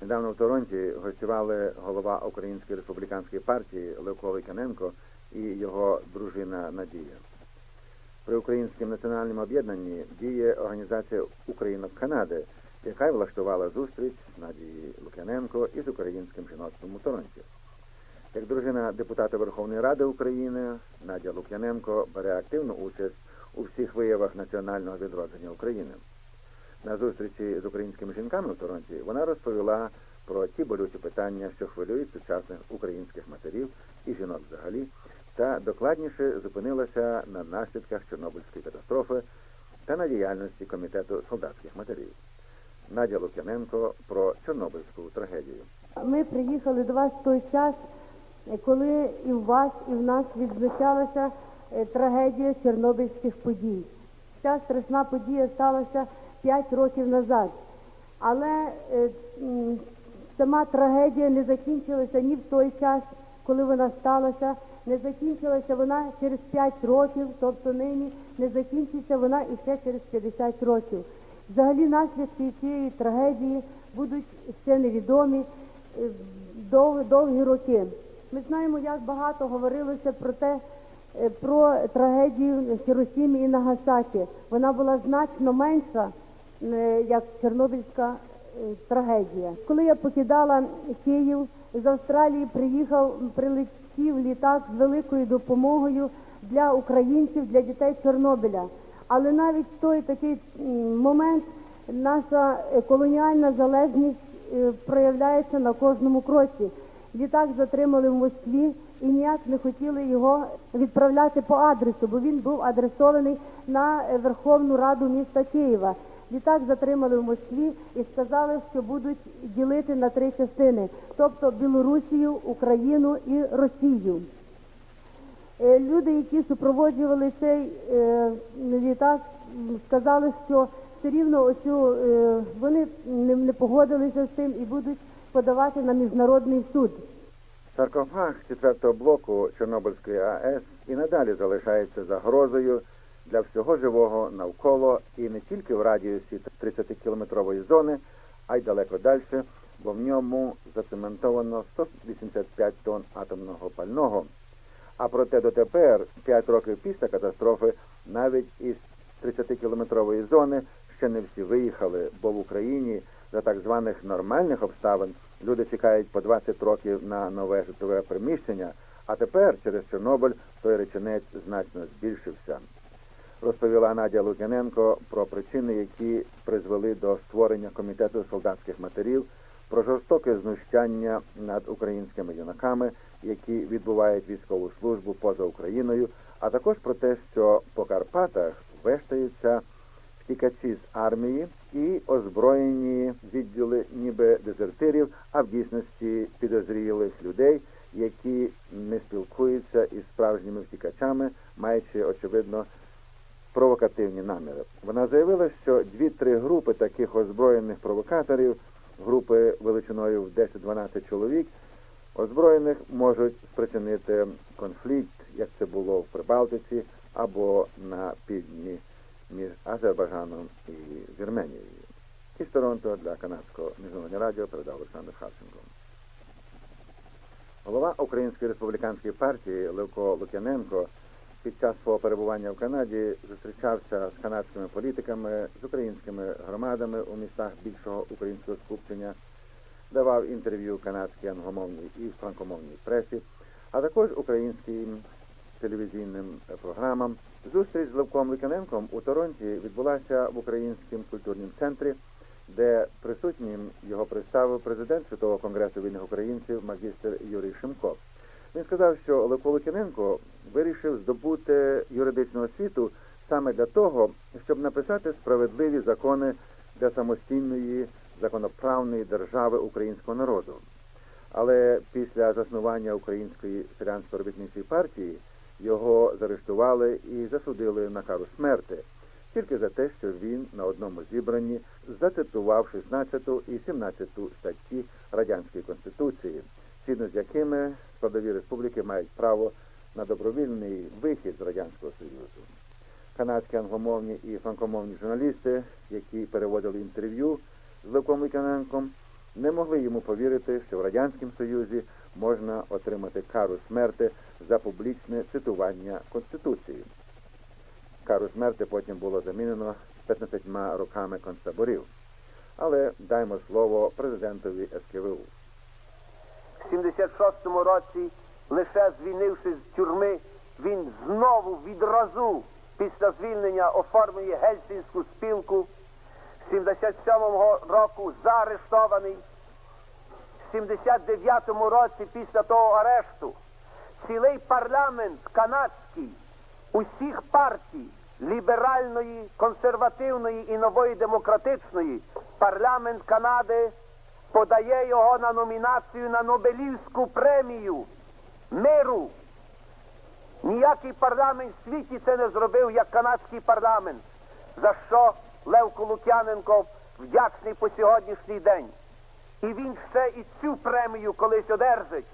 Недавно в Торонті гостювали голова Української республіканської партії Левко Ликяненко і його дружина Надія. При українському національному об'єднанні діє організація Українок Канади, яка й влаштувала зустріч Надії Лук'яненко із українським жіноцтвом у Торонті. Як дружина депутата Верховної Ради України, Надя Лук'яненко бере активну участь у всіх виявах національного відродження України. На зустрічі з українськими жінками у Торонті вона розповіла про ті болючі питання, що хвилюють сучасних українських матерів і жінок взагалі, та докладніше зупинилася на наслідках Чорнобильської катастрофи та на діяльності комітету солдатських матерів. Надя Лук'яненко про Чорнобильську трагедію. Ми приїхали до вас в той час, коли і в вас, і в нас відзначалася е, трагедія Чорнобильських подій. Ця страшна подія сталася 5 років назад. Але е, сама трагедія не закінчилася ні в той час, коли вона сталася, не закінчилася вона через 5 років, тобто нині не закінчиться вона і ще через 50 років. Взагалі наслідки цієї трагедії будуть ще невідомі е, дов- довгі роки. Ми знаємо, як багато говорилося про те, е, про трагедію в Хіросімі і Нагасакі. Вона була значно менша, як Чорнобильська е, трагедія. Коли я покидала Київ, з Австралії приїхав, прилетів літак з великою допомогою для українців, для дітей Чорнобиля. Але навіть в той такий момент наша е, колоніальна залежність е, проявляється на кожному кроці. Літак затримали в Москві і ніяк не хотіли його відправляти по адресу, бо він був адресований на е, Верховну Раду міста Києва. Літак затримали в Москві і сказали, що будуть ділити на три частини, тобто Білорусію, Україну і Росію. Е, Люди, які супроводжували цей е, літак, сказали, що все рівно оцю, е, вони не, погодилися з тим і будуть подавати на міжнародний суд. Саркофаг четвертого блоку Чорнобильської АЕС і надалі залишається загрозою для всього живого навколо і не тільки в радіусі 30-кілометрової зони, а й далеко далі, бо в ньому зацементовано 185 тонн атомного пального. А проте дотепер, 5 років після катастрофи, навіть із 30-кілометрової зони ще не всі виїхали, бо в Україні за так званих нормальних обставин люди чекають по 20 років на нове житлове приміщення, а тепер через Чорнобиль той реченець значно збільшився. Розповіла Надя Лук'яненко про причини, які призвели до створення комітету солдатських матерів, про жорстоке знущання над українськими юнаками, які відбувають військову службу поза Україною, а також про те, що по Карпатах вештаються втікачі з армії і озброєні відділи ніби дезертирів, а в дійсності підозрілих людей, які не спілкуються із справжніми втікачами, маючи очевидно провокативні наміри. Вона заявила, що дві-три групи таких озброєних провокаторів, групи величиною в 10-12 чоловік, озброєних можуть спричинити конфлікт, як це було в Прибалтиці або на півдні між Азербайджаном і Вірменією. Із Торонто для канадського міжнародного радіо передав Олександр Харченко. Голова Української республіканської партії Левко Лук'яненко під час свого перебування в Канаді зустрічався з канадськими політиками, з українськими громадами у містах більшого українського скупчення, давав інтерв'ю канадській англомовній і франкомовній пресі, а також українським телевізійним програмам. Зустріч з Левком Лук'яненком у Торонті відбулася в Українському культурному центрі, де присутнім його представив президент Святого конгресу вільних українців магістр Юрій Шимко. Він сказав, що Левко Лук'яненко вирішив здобути юридичну освіту саме для того, щоб написати справедливі закони для самостійної законоправної держави українського народу. Але після заснування Української селянсько-робітничої партії його заарештували і засудили на кару смерти тільки за те, що він на одному зібранні зацитував 16 і 17 статті Радянської Конституції, згідно з якими складові республіки мають право на добровільний вихід з Радянського Союзу. Канадські англомовні і франкомовні журналісти, які переводили інтерв'ю з Левком Лук'яненком, не могли йому повірити, що в Радянському Союзі можна отримати кару смерти за публічне цитування Конституції. Кару смерти потім було замінено 15 роками концтаборів. Але даймо слово президентові СКВУ. В 76-му році, лише звільнившись з тюрми, він знову відразу після звільнення оформлює гельсінську спілку. В 77-му року заарештований. В 79-му році після того арешту цілий парламент канадський усіх партій ліберальної, консервативної і нової демократичної парламент Канади подає його на номінацію на Нобелівську премію миру. Ніякий парламент в світі це не зробив, як канадський парламент, за що Левко Лук'яненко вдячний по сьогоднішній день. І він ще і цю премію колись одержить,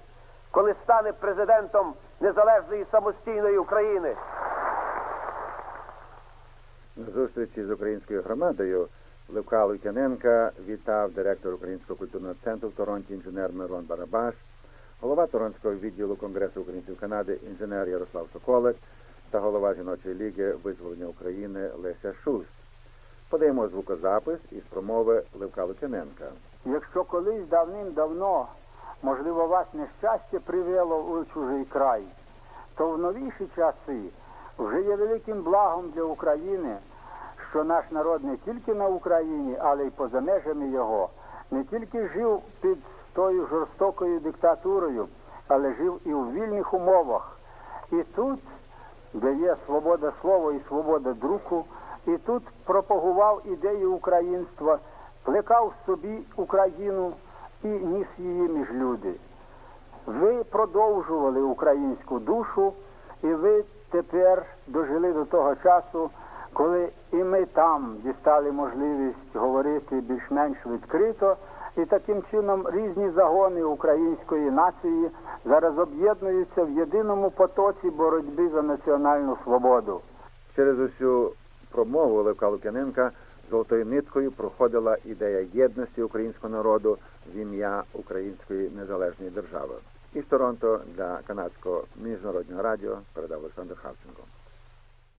коли стане президентом незалежної самостійної України. На зустрічі з українською громадою Левка Лук'яненка вітав директор Українського культурного центру в Торонті інженер Мирон Барабаш, голова Торонського відділу Конгресу українців Канади інженер Ярослав Соколик та голова жіночої ліги визволення України Леся Шуст. Подаємо звукозапис із промови Левка Лук'яненка. Якщо колись давним-давно, можливо, вас нещастя привело у чужий край, то в новіші часи вже є великим благом для України, що наш народ не тільки на Україні, але й поза межами його, не тільки жив під тою жорстокою диктатурою, але жив і у вільних умовах. І тут, де є свобода слова і свобода друку, і тут пропагував ідею українства, плекав собі Україну і ніс її між люди. Ви продовжували українську душу, і ви тепер дожили до того часу, коли там дістали можливість говорити більш-менш відкрито, і таким чином різні загони української нації зараз об'єднуються в єдиному потоці боротьби за національну свободу. Через усю промову Левка Лук'яненка золотою ниткою проходила ідея єдності українського народу в ім'я Української незалежної держави. Із Торонто для канадського міжнародного радіо передав Олександр Хавченко.